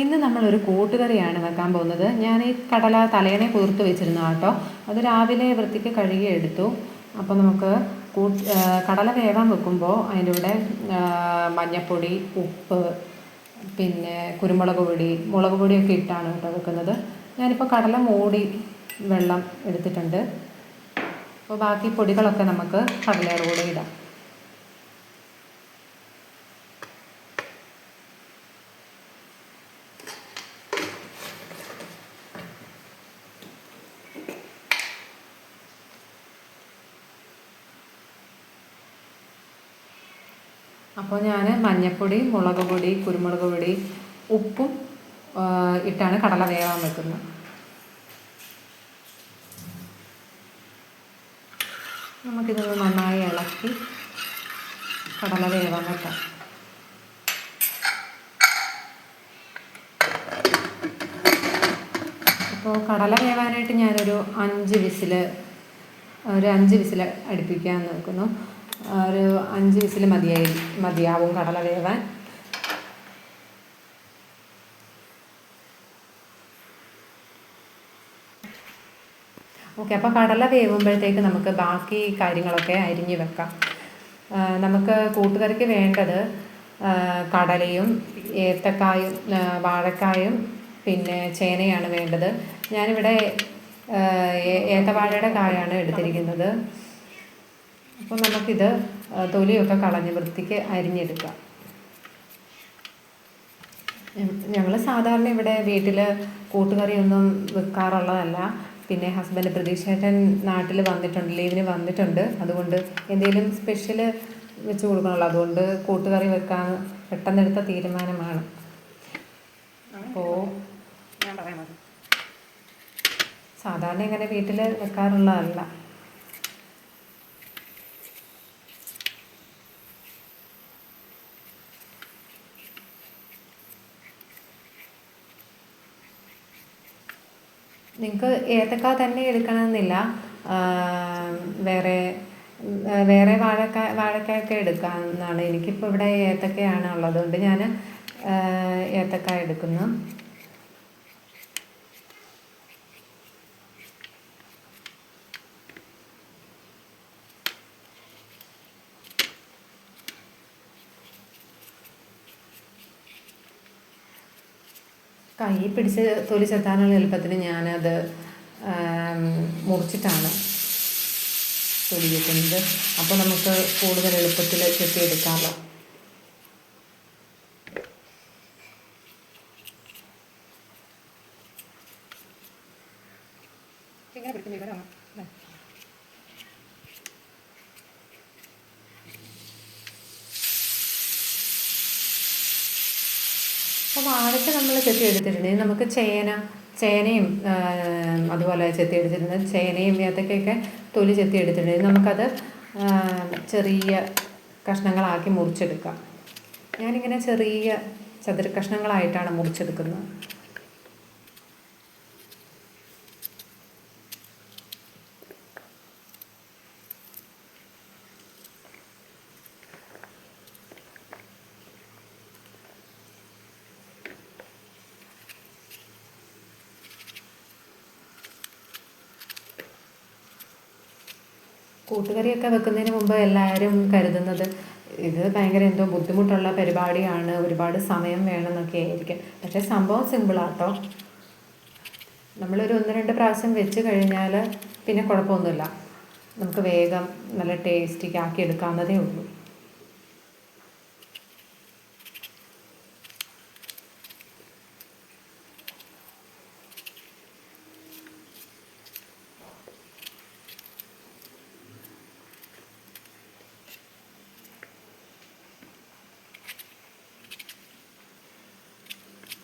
ഇന്ന് നമ്മളൊരു കൂട്ടുകറിയാണ് വെക്കാൻ പോകുന്നത്. ഞാൻ ഈ കടല തലേനെ കുതിർത്ത് വെച്ചിരുന്നു കേട്ടോ. അത് രാവിലെ വൃത്തിക്ക് കഴുകി എടുത്തു. അപ്പോൾ നമുക്ക് കടല വേവാൻ വെക്കുമ്പോൾ അതിന്റെ കൂടെ മഞ്ഞപ്പൊടി ഉപ്പ് പിന്നെ കുരുമുളക് പൊടി മുളക് പൊടിയൊക്കെ ഇട്ടാണ് കേട്ടോ വെക്കുന്നത്. ഞാനിപ്പോൾ കടല മൂടി വെള്ളം എടുത്തിട്ടുണ്ട്. അപ്പോൾ ബാക്കി പൊടികളൊക്കെ നമുക്ക് കടലയുടെ കൂടെ ഇടാം. അപ്പോൾ ഞാൻ മഞ്ഞൾപ്പൊടി മുളക് പൊടി കുരുമുളക് പൊടി ഉപ്പും ഇട്ടാണ് കടല വേവാൻ വെക്കുന്നത്. നമുക്കിതൊന്ന് നന്നായി ഇളക്കി കടല വേവാൻ വെക്കാം. അപ്പോൾ കടല വേവാനായിട്ട് ഞാനൊരു അഞ്ച് വിസിൽ ഒരു അഞ്ച് വിസിൽ അടുപ്പിക്കാൻ നോക്കുന്നു ഒരു അഞ്ച് വിസിൽ മതിയായി മതിയാവും കടല വേവാൻ. ഓക്കെ അപ്പോൾ കടല വേവുമ്പോഴത്തേക്ക് നമുക്ക് ബാക്കി കാര്യങ്ങളൊക്കെ അരിഞ്ഞു വെക്കാം. നമുക്ക് കൂട്ടുകറിക്ക് വേണ്ടത് കടലയും ഏത്തക്കായും വാഴക്കായും പിന്നെ ചേനയാണ് വേണ്ടത്. ഞാനിവിടെ ഏത്തവാഴയുടെ കായാണ് എടുത്തിരിക്കുന്നത്. അപ്പോൾ നമുക്കിത് തൊലിയൊക്കെ കളഞ്ഞ് വൃത്തിക്ക് അരിഞ്ഞെടുക്കാം. ഞങ്ങൾ സാധാരണ ഇവിടെ വീട്ടിൽ കൂട്ടുകറിയൊന്നും വെക്കാറുള്ളതല്ല. പിന്നെ ഹസ്ബൻഡ് പ്രതീക്ഷേട്ടൻ നാട്ടിൽ വന്നിട്ടുണ്ട് ലീവിന് വന്നിട്ടുണ്ട്. അതുകൊണ്ട് എന്തെങ്കിലും സ്പെഷ്യൽ വെച്ച് കൊടുക്കണമല്ലോ. അതുകൊണ്ട് കൂട്ടുകറി വെക്കാൻ പെട്ടെന്നെടുത്ത തീരുമാനമാണ്. അപ്പോൾ സാധാരണ ഇങ്ങനെ വീട്ടിൽ വെക്കാറുള്ളതല്ല. നിങ്ങൾക്ക് ഏത്തക്ക തന്നെ എടുക്കണമെന്നില്ല. വേറെ വേറെ വാഴക്ക വാഴക്കായൊക്കെ എടുക്കാവുന്നതാണ് എനിക്കിപ്പോൾ ഇവിടെ ഏത്തക്കയാണ് ഉള്ളത്. കൊണ്ട് ഞാൻ ഏത്തക്ക എടുക്കുന്നു. കൈ പിടിച്ച് തൊലി ചെത്താനുള്ള എളുപ്പത്തിന് ഞാനത് മുറിച്ചിട്ടാണ് തൊലി ചെത്തുന്നത്. അപ്പോൾ നമുക്ക് കൂടുതൽ എളുപ്പത്തിൽ ചെത്തിയെടുക്കാമല്ലോ എങ്ങനെ പിടിക്കും വിവരമാണ് അപ്പോൾ വാഴക്ക നമ്മൾ നമുക്ക് ചേന ചേനയും അതുപോലെ ചെത്തി എടുത്തിരുന്നത് ചേനയും ഏത്തക്കയൊക്കെ തൊലി ചെത്തി എടുത്തിട്ടുണ്ടെങ്കിൽ നമുക്കത് ചെറിയ കഷ്ണങ്ങളാക്കി മുറിച്ചെടുക്കാം. ഞാനിങ്ങനെ ചെറിയ ചതുര കഷ്ണങ്ങളായിട്ടാണ് മുറിച്ചെടുക്കുന്നത്. കൂട്ടുകറിയൊക്കെ വെക്കുന്നതിന് മുമ്പ് എല്ലാവരും കരുതുന്നത് ഇത് ഭയങ്കര എന്തോ ബുദ്ധിമുട്ടുള്ള പരിപാടിയാണ് ഒരുപാട് സമയം വേണമെന്നൊക്കെ ആയിരിക്കും. പക്ഷേ സംഭവം സിമ്പിളാട്ടോ നമ്മളൊരു ഒന്ന് രണ്ട് പ്രാവശ്യം വെച്ച് കഴിഞ്ഞാൽ പിന്നെ കുഴപ്പമൊന്നുമില്ല. നമുക്ക് വേഗം നല്ല ടേസ്റ്റിക്ക് ആക്കി എടുക്കാവുന്നതേ ഉള്ളൂ.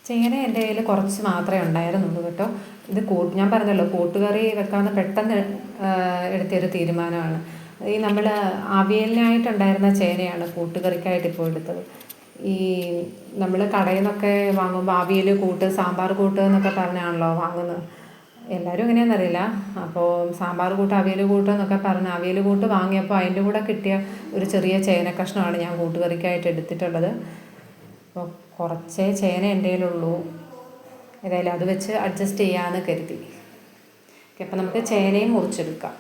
ചേന എന്റെ കയ്യിൽ കുറച്ച് മാത്രമേ ഉണ്ടായിരുന്നുള്ളൂ കേട്ടോ. ഇത് കൂ ഞാൻ പറഞ്ഞല്ലോ കൂട്ടുകറി വെക്കാമെന്ന് പെട്ടെന്ന് എടുത്തൊരു തീരുമാനമാണ്. ഈ നമ്മൾ അവിയലിനായിട്ടുണ്ടായിരുന്ന ചേനയാണ് കൂട്ടുകറിക്കായിട്ട് ഇപ്പോൾ എടുത്തത്. ഈ നമ്മൾ കടയിൽ നിന്നൊക്കെ വാങ്ങുമ്പോൾ അവിയൽ കൂട്ട് സാമ്പാർ കൂട്ട് എന്നൊക്കെ പറഞ്ഞാണല്ലോ വാങ്ങുന്നത്. എല്ലാവരും എങ്ങനെയാണെന്നറിയില്ല അപ്പോൾ സാമ്പാർ കൂട്ട് അവിയൽ കൂട്ട് എന്നൊക്കെ പറഞ്ഞ് അവിയൽ കൂട്ട് വാങ്ങിയപ്പോൾ അതിന്റെ കൂടെ കിട്ടിയ ഒരു ചെറിയ ചേന കഷ്ണമാണ് ഞാൻ കൂട്ടുകറിക്കായിട്ട് എടുത്തിട്ടുള്ളത്. അപ്പോൾ കുറച്ചേ ചേന എന്റെ കയ്യിലുള്ളൂ. ഏതായാലും അത് വെച്ച് അഡ്ജസ്റ്റ് ചെയ്യാമെന്ന് കരുതി. ഓക്കെ അപ്പം നമുക്ക് ചേനയും മുറിച്ചെടുക്കാം.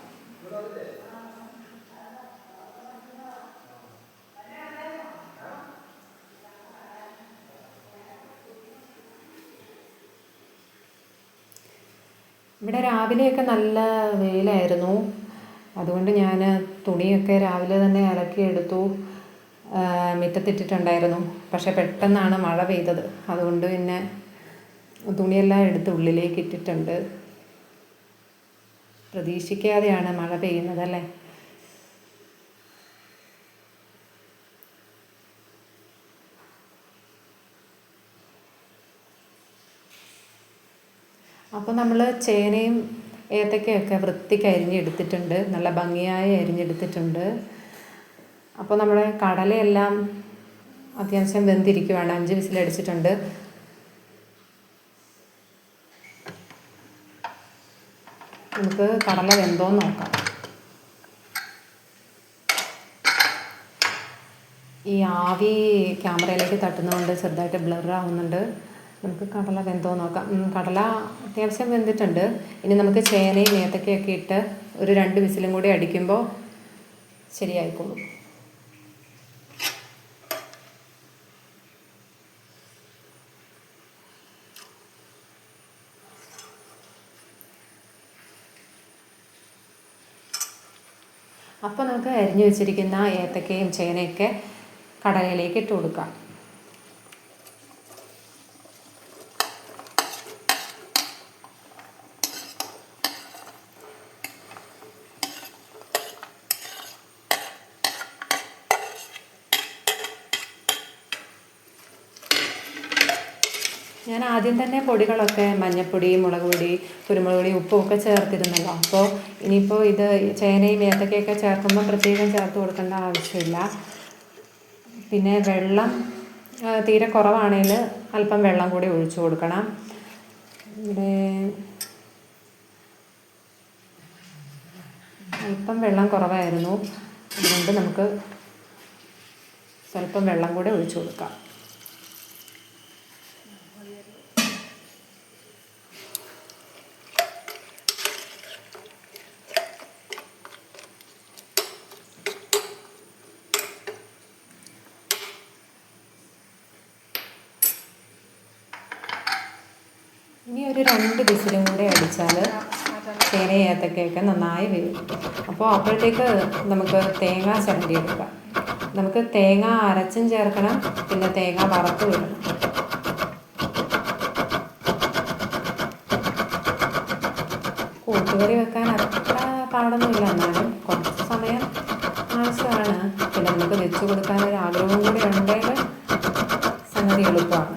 ഇവിടെ രാവിലെയൊക്കെ നല്ല വെയിലായിരുന്നു. അതുകൊണ്ട് ഞാൻ തുണിയൊക്കെ രാവിലെ തന്നെ അലക്കിയെടുത്തു. മുറ്റത്തിട്ടിട്ടുണ്ടായിരുന്നു. പക്ഷെ പെട്ടെന്നാണ് മഴ പെയ്തത്. അതുകൊണ്ട് പിന്നെ തുണിയെല്ലാം എടുത്ത് ഉള്ളിലേക്ക് ഇട്ടിട്ടുണ്ട്. പ്രതീക്ഷിക്കാതെയാണ് മഴ പെയ്യുന്നത് അല്ലേ? അപ്പോൾ നമ്മൾ ചേനയും ഏത്തക്കയൊക്കെ വൃത്തിക്ക് അരിഞ്ഞെടുത്തിട്ടുണ്ട് നല്ല ഭംഗിയായി അരിഞ്ഞെടുത്തിട്ടുണ്ട്. അപ്പോൾ നമ്മുടെ കടലയെല്ലാം അത്യാവശ്യം വെന്തിരിക്കുവാണ്. അഞ്ച് വിസിലടിച്ചിട്ടുണ്ട് നമുക്ക് കടല വെന്തോന്ന് നോക്കാം. ഈ ആവി ക്യാമറയിലേക്ക് തട്ടുന്നതുകൊണ്ട് ചെറുതായിട്ട് ബ്ലർ ആവുന്നുണ്ട്. നമുക്ക് കടല വെന്തോ നോക്കാം. കടല അത്യാവശ്യം വെന്തിട്ടുണ്ട്. ഇനി നമുക്ക് ചേനയും ഏത്തക്കയൊക്കെ ഇട്ട് ഒരു രണ്ട് വിസിലും കൂടി അടിക്കുമ്പോൾ ശരിയായിക്കോളും അപ്പോൾ നമുക്ക് അരിഞ്ഞു വെച്ചിരിക്കുന്ന ഏത്തക്കയും ചേനയൊക്കെ കടലയിലേക്ക് ഇട്ട് കൊടുക്കാം. ഞാൻ ആദ്യം തന്നെ പൊടികളൊക്കെ മഞ്ഞപ്പൊടി മുളക് പൊടി കുരുമുളക് പൊടി ഉപ്പും ഒക്കെ ചേർത്തിരുന്നല്ലോ. അപ്പോൾ ഇനിയിപ്പോൾ ഇത് ചേനയും ഏത്തക്കയൊക്കെ ചേർക്കുമ്പോൾ പ്രത്യേകം ചേർത്ത് കൊടുക്കേണ്ട ആവശ്യമില്ല. പിന്നെ വെള്ളം തീരെ കുറവാണെങ്കിൽ അല്പം വെള്ളം കൂടി ഒഴിച്ചു കൊടുക്കണം. ഇവിടെ അല്പം വെള്ളം കുറവായിരുന്നു. അതുകൊണ്ട് നമുക്ക് സ്വല്പം വെള്ളം കൂടെ ഒഴിച്ചു കൊടുക്കാം. ഇനി ഒരു രണ്ട് വിസിലും കൂടെ അടിച്ചാൽ തേന ഏത്തക്കയൊക്കെ നന്നായി വരും അപ്പോൾ അപ്പോഴത്തേക്ക് നമുക്ക് തേങ്ങ ചരണ്ടി എടുക്കാം നമുക്ക് തേങ്ങ അരച്ചും ചേർക്കണം പിന്നെ തേങ്ങ വറുത്ത് വിടണം കൂട്ടുകറി വെക്കാൻ അത്ര പാടൊന്നുമില്ല. എന്നാലും കുറച്ച് സമയം ആവശ്യമാണ്. പിന്നെ നമുക്ക് വെച്ച് കൊടുക്കാൻ ഒരു ആഗ്രഹവും കൂടി ഉണ്ടെങ്കിൽ സംഗതി എളുപ്പമാണ്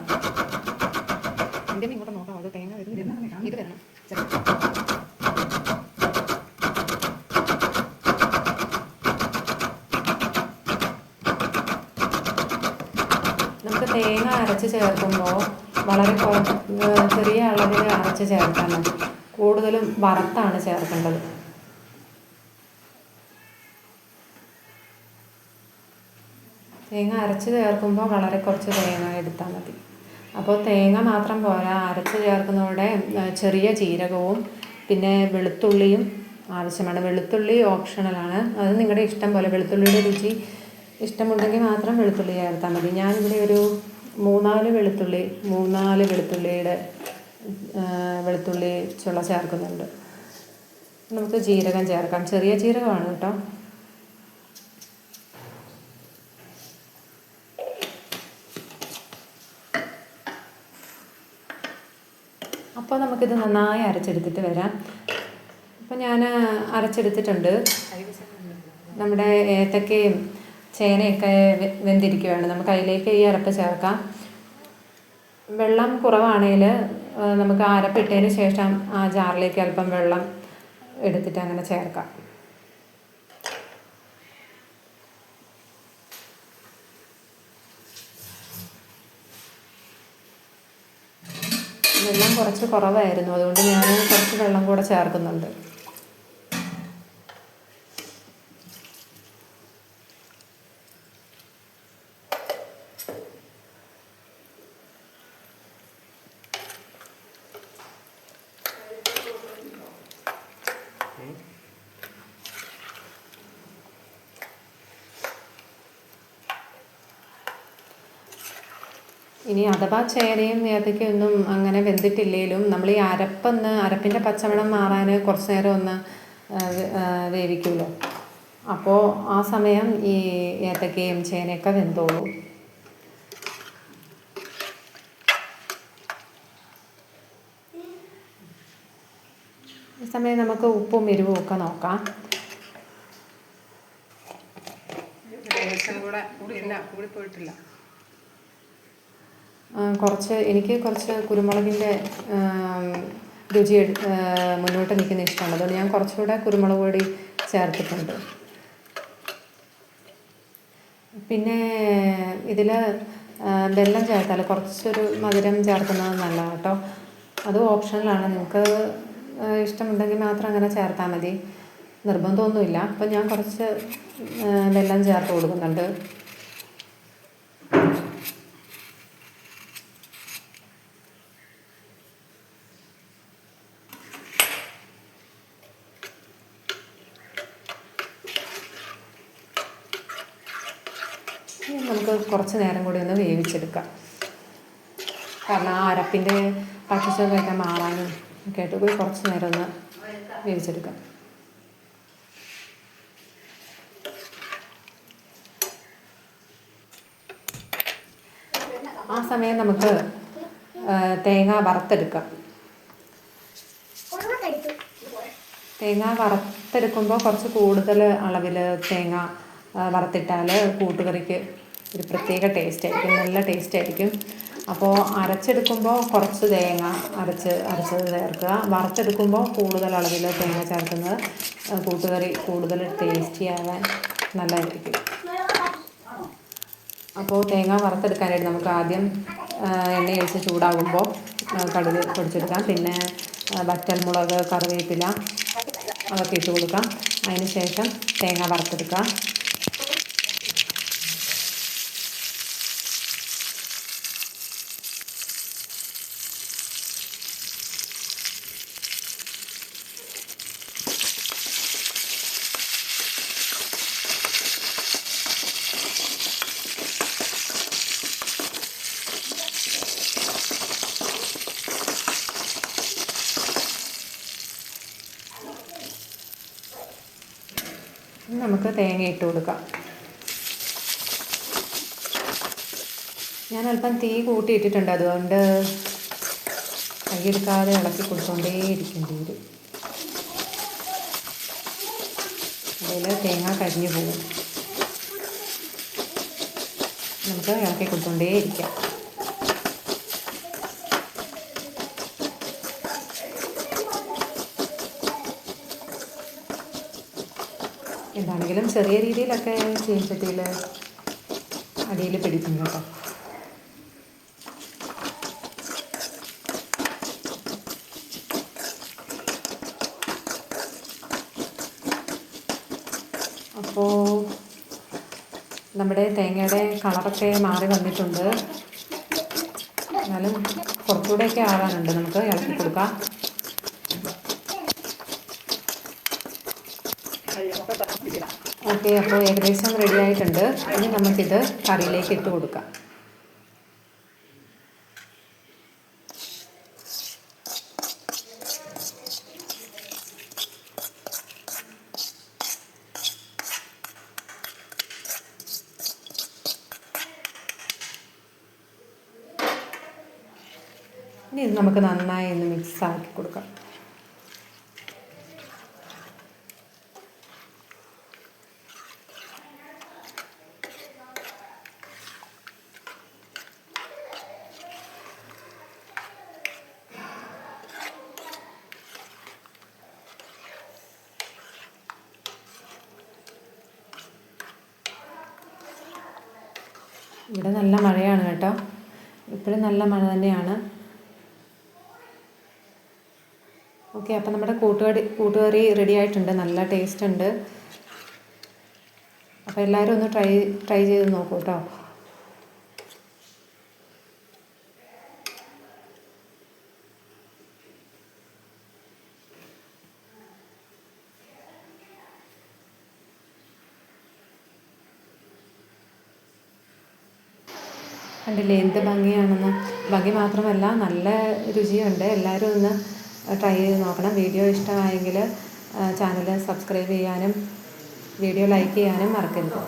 ഇങ്ങോട്ട് നോക്കാം അത് തേങ്ങ ഇത് വരണം നമുക്ക് തേങ്ങ അരച്ച് ചേർക്കുമ്പോൾ വളരെ ചെറിയ അളവിൽ അരച്ച് മതി. കൂടുതലും വറുത്താണ് ചേർക്കേണ്ടത്. തേങ്ങ അരച്ച് ചേർക്കുമ്പോൾ വളരെ കുറച്ച് തേങ്ങ എടുത്താൽ മതി. അപ്പോൾ തേങ്ങ മാത്രം പോരാ. അരച്ച് ചേർക്കുന്നതോടെ ചെറിയ ജീരകവും പിന്നെ വെളുത്തുള്ളിയും ആവശ്യമാണ്. വെളുത്തുള്ളി ഓപ്ഷണലാണ് അത് നിങ്ങളുടെ ഇഷ്ടം പോലെ വെളുത്തുള്ളിയുടെ രുചി ഇഷ്ടമുണ്ടെങ്കിൽ മാത്രം വെളുത്തുള്ളി ചേർത്താൽ മതി. ഞാനിവിടെ ഒരു മൂന്നാൽ വെളുത്തുള്ളി മൂന്നാൽ വെളുത്തുള്ളിയുടെ വെളുത്തുള്ളി ചുള ചേർക്കുന്നുണ്ട്. നമുക്ക് ജീരകം ചേർക്കാം. ചെറിയ ജീരകമാണ് കേട്ടോ. അപ്പോൾ നമുക്കിത് നന്നായി അരച്ചെടുത്തിട്ട് വരാം. അപ്പോൾ ഞാൻ അരച്ചെടുത്തിട്ടുണ്ട്. നമ്മുടെ ഏത്തക്കയും ചേനയൊക്കെ വെന്തിരിക്കുകയാണ് നമുക്ക് അതിലേക്ക് ഈ അരപ്പ് ചേർക്കാം. വെള്ളം കുറവാണെങ്കിൽ നമുക്ക് അരപ്പിട്ടതിന് ശേഷം ആ ജാറിലേക്ക് അല്പം വെള്ളം എടുത്തിട്ട് അങ്ങനെ ചേർക്കാം. വെള്ളം കുറച്ച് കുറവായിരുന്നു. അതുകൊണ്ട് ഞാൻ കുറച്ച് വെള്ളം കൂടെ ചേർക്കുന്നുണ്ട്. ഇനി അഥവാ ചേനയും ഏത്തയ്ക്കൊന്നും അങ്ങനെ വെന്തിട്ടില്ലേലും നമ്മൾ ഈ അരപ്പൊന്ന് അരപ്പിന്റെ പച്ചമണം മാറാൻ കുറച്ച് നേരം ഒന്ന് വേവിക്കുമല്ലോ. അപ്പോൾ ആ സമയം ഈ ഏത്തക്കയും ചേനയൊക്കെ വെന്തോളൂ. ഈ സമയം നമുക്ക് ഉപ്പും എരിവും ഒക്കെ നോക്കാം. കൂടെ കൂടി കൂടിപ്പോയിട്ടില്ല ആ, കുറച്ച് എനിക്ക് കുറച്ച് കുരുമുളകിന്റെ രുചി മുന്നോട്ട് നിൽക്കുന്ന ഇഷ്ടമാണ്. അതുകൊണ്ട് ഞാൻ കുറച്ചുകൂടെ കുരുമുളക് പൊടി ചേർത്തിട്ടുണ്ട്. പിന്നെ ഇതിൽ വെല്ലം ചേർത്താൽ കുറച്ചൊരു മധുരം ചേർക്കുന്നത് നല്ലതാണ് കേട്ടോ. അത് ഓപ്ഷണലാണ് നിങ്ങൾക്ക് ഇഷ്ടമുണ്ടെങ്കിൽ മാത്രം അങ്ങനെ ചേർത്താൽ മതി. നിർബന്ധമൊന്നുമില്ല. അപ്പം ഞാൻ കുറച്ച് വെല്ലം ചേർത്ത് കൊടുക്കുന്നുണ്ട് ഇനി നമുക്ക് കുറച്ച് നേരം കൂടി ഒന്ന് വേവിച്ചെടുക്കാം. കാരണം ആ അരപ്പിന്റെ പച്ചച്ചൊക്കെ മാറാനും ഒക്കെ ആയിട്ട് പോയി കുറച്ച് നേരം ഒന്ന് വേവിച്ചെടുക്കാം. ആ സമയം നമുക്ക് തേങ്ങ വറുത്തെടുക്കാം. തേങ്ങ വറുത്തെടുക്കുമ്പോൾ കുറച്ച് കൂടുതൽ അളവിൽ തേങ്ങ വറുത്തിട്ടാൽ കൂട്ടുകറിക്ക് ഒരു പ്രത്യേക ടേസ്റ്റ് ആയിരിക്കും നല്ല ടേസ്റ്റ് ആയിരിക്കും. അപ്പോൾ അരച്ചെടുക്കുമ്പോൾ കുറച്ച് തേങ്ങ അരച്ച് അരച്ചത് ചേർക്കുക. വറുത്തെടുക്കുമ്പോൾ കൂടുതൽ അളവിൽ തേങ്ങ ചേർക്കുന്നത് കൂട്ടുകറി കൂടുതൽ ടേസ്റ്റി ആവാൻ നല്ലതായിരിക്കും. അപ്പോൾ തേങ്ങ വറുത്തെടുക്കാനായിട്ട് നമുക്ക് ആദ്യം എണ്ണ ഒഴിച്ച് ചൂടാകുമ്പോൾ കടുക് പൊടിച്ചെടുക്കാം. പിന്നെ വറ്റൽമുളക് കറിവേപ്പില അതൊക്കെ ഇട്ട് കൊടുക്കാം. അതിന് ശേഷം തേങ്ങ വറുത്തെടുക്കാം ഇനി നമുക്ക് തേങ്ങ ഇട്ട് കൊടുക്കാം. ഞാൻ അല്പം തീ കൂട്ടിയിട്ടിട്ടുണ്ട് അതുകൊണ്ട് കൈയെടുക്കാതെ ഇളക്കി കൊടുത്തോണ്ടേ ഇരിക്കേണ്ടി വരും അതിൽ തേങ്ങ കരിഞ്ഞു പോകും. നമുക്ക് ഇളക്കി കൊടുത്തോണ്ടേ ഇരിക്കാം. എന്താണെങ്കിലും ചെറിയ രീതിയിലൊക്കെ ചീനച്ചട്ടിയിൽ അടിയിൽ പിടിക്കും കേട്ടോ. അപ്പോൾ നമ്മുടെ തേങ്ങയുടെ കളറൊക്കെ മാറി വന്നിട്ടുണ്ട്. എന്നാലും കുറച്ചുകൂടെയൊക്കെ ആവാനുണ്ട്. നമുക്ക് ഇളക്കി കൊടുക്കാം. ഓക്കെ അപ്പോൾ ഏകദേശം റെഡി ആയിട്ടുണ്ട്. ഇനി നമുക്കിത് കറിയിലേക്ക് ഇട്ട് കൊടുക്കാം. ഇനി ഇത് നമുക്ക് നന്നായി ഒന്ന് മിക്സ് ആക്കി കൊടുക്കാം. ഇവിടെ നല്ല മഴയാണ് കേട്ടോ. ഇപ്പോഴും നല്ല മഴ തന്നെയാണ്. ഓക്കെ അപ്പം നമ്മുടെ കൂട്ടുകടി കൂട്ടുകറി റെഡി ആയിട്ടുണ്ട്. നല്ല ടേസ്റ്റ് ഉണ്ട്. അപ്പോൾ എല്ലാവരും ഒന്ന് ട്രൈ ട്രൈ ചെയ്ത് നോക്കൂ കേട്ടോ. കണ്ടില്ലേ? എന്ത് ഭംഗിയാണെന്ന്. ഭംഗി മാത്രമല്ല നല്ല രുചിയുണ്ട്. എല്ലാവരും ഒന്ന് ട്രൈ ചെയ്ത് നോക്കണം. വീഡിയോ ഇഷ്ടമായെങ്കിൽ ചാനൽ സബ്സ്ക്രൈബ് ചെയ്യാനും വീഡിയോ ലൈക്ക് ചെയ്യാനും മറക്കരുത്.